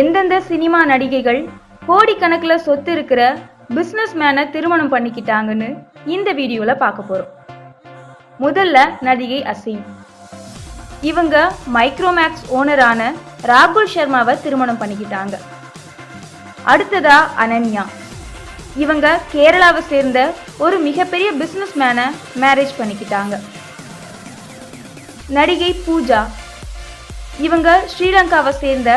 எந்தெந்த சினிமா நடிகைகள் கோடிக்கணக்கில் சொத்து இருக்கிற பிஸ்னஸ் மேனை திருமணம் பண்ணிக்கிட்டாங்கன்னு இந்த வீடியோவில் பார்க்க போகிறோம் முதல்ல நடிகை அசீம். இவங்க மைக்ரோமேக்ஸ் ஓனரான ராகுல் சர்மாவை திருமணம் பண்ணிக்கிட்டாங்க. அடுத்ததா அனன்யா. இவங்க கேரளாவை சேர்ந்த ஒரு மிகப்பெரிய பிஸ்னஸ் மேனை மேரேஜ் பண்ணிக்கிட்டாங்க. நடிகை பூஜா. இவங்க ஸ்ரீலங்காவை சேர்ந்த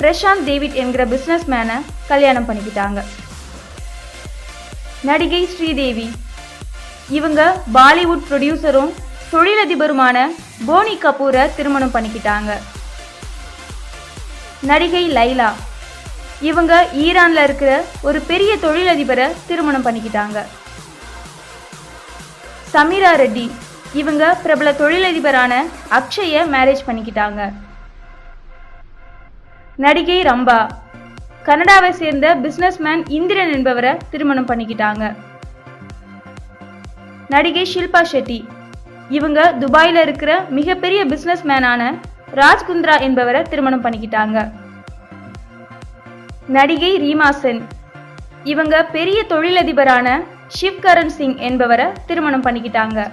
பிரசாந்த் டேவிட் என்கிற பிஸ்னஸ் மேனை கல்யாணம் பண்ணிக்கிட்டாங்க. நடிகை ஸ்ரீதேவி. இவங்க பாலிவுட் ப்ரொடியூசரும் தொழிலதிபருமான போனி கபூரை திருமணம் பண்ணிக்கிட்டாங்க. நடிகை லைலா. இவங்க ஈரான்ல இருக்கிற ஒரு பெரிய தொழிலதிபரை திருமணம் பண்ணிக்கிட்டாங்க. சமீரா ரெட்டி. இவங்க பிரபல தொழிலதிபரான அக்ஷய மேரேஜ் பண்ணிக்கிட்டாங்க. நடிகை ரம்பா. கனடாவை சேர்ந்த பிஸ்னஸ்மேன் இந்திரன் என்பவரை திருமணம் பண்ணிக்கிட்டாங்க. நடிகை ஷில்பா ஷெட்டி. இவங்க துபாயில் இருக்கிற மிகப்பெரிய பிஸ்னஸ் மேனான ராஜ்குந்த்ரா என்பவரை திருமணம் பண்ணிக்கிட்டாங்க. நடிகை ரீமா சென். இவங்க பெரிய தொழிலதிபரான சிவ்கரண் சிங் என்பவரை திருமணம் பண்ணிக்கிட்டாங்க.